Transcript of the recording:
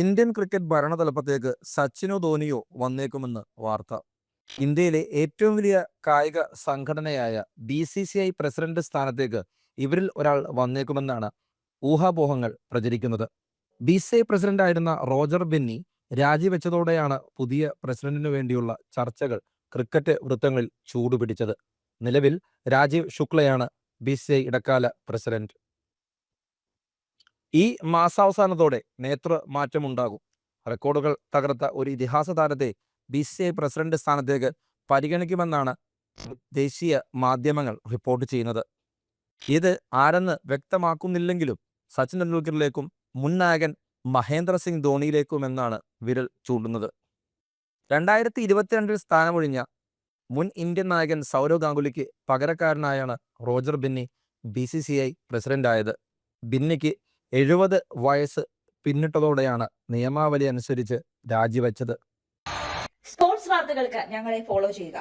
Indian cricket ഭരണതലപ്പത്തേക്ക് സച്ചിനോ ധോണിയോ വന്നേക്കുമെന്ന് വാർത്ത. ഇന്ത്യയിലെ ഏറ്റവും വലിയ കായിക സംഘടനയായ B C C I president സ്ഥാനത്തേക്ക് ഇവരിൽ ഒരാൾ വന്നേക്കുമെന്നാണ് ഊഹാപോഹങ്ങൾ പ്രചരിക്കുന്നത്. ബി സി ഐ പ്രസിഡന്റ് ആയിരുന്ന റോജർ ബെന്നി രാജിവെച്ചതോടെയാണ് പുതിയ പ്രസിഡന്റിനു വേണ്ടിയുള്ള ചർച്ചകൾ ക്രിക്കറ്റ് വൃത്തങ്ങളിൽ ചൂടുപിടിച്ചത്. നിലവിൽ രാജീവ് ശുക്ലയാണ് ബി സി ഐ ഇടക്കാല പ്രസിഡന്റ്. ഈ മാസാവസാനത്തോടെ നേതൃ മാറ്റമുണ്ടാകും റെക്കോർഡുകൾ തകർത്ത ഒരു ഇതിഹാസ താരത്തെ ബി സി ഐ പ്രസിഡന്റ് സ്ഥാനത്തേക്ക് പരിഗണിക്കുമെന്നാണ് ദേശീയ മാധ്യമങ്ങൾ റിപ്പോർട്ട് ചെയ്യുന്നത്. ഇത് ആരെന്ന് വ്യക്തമാക്കുന്നില്ലെങ്കിലും സച്ചിൻ ടെണ്ടുൽക്കറിലേക്കും മുൻ നായകൻ മഹേന്ദ്ര സിംഗ് ധോണിയിലേക്കും എന്നാണ് വിരൽ ചൂണ്ടുന്നത്. രണ്ടായിരത്തി ഇരുപത്തിരണ്ടിൽ സ്ഥാനമൊഴിഞ്ഞ മുൻ ഇന്ത്യൻ നായകൻ സൗരവ് ഗാംഗുലിക്ക് പകരക്കാരനായാണ് Roger Binny B C C I പ്രസിഡന്റായത്. ബിന്നിക്ക് എഴുപത് വയസ്സ് പിന്നിട്ടതോടെയാണ് നിയമാവലി അനുസരിച്ച് രാജിവെച്ചത്. സ്പോർട്സ് വാർത്തകൾക്ക് ഞങ്ങളെ ഫോളോ ചെയ്യുക.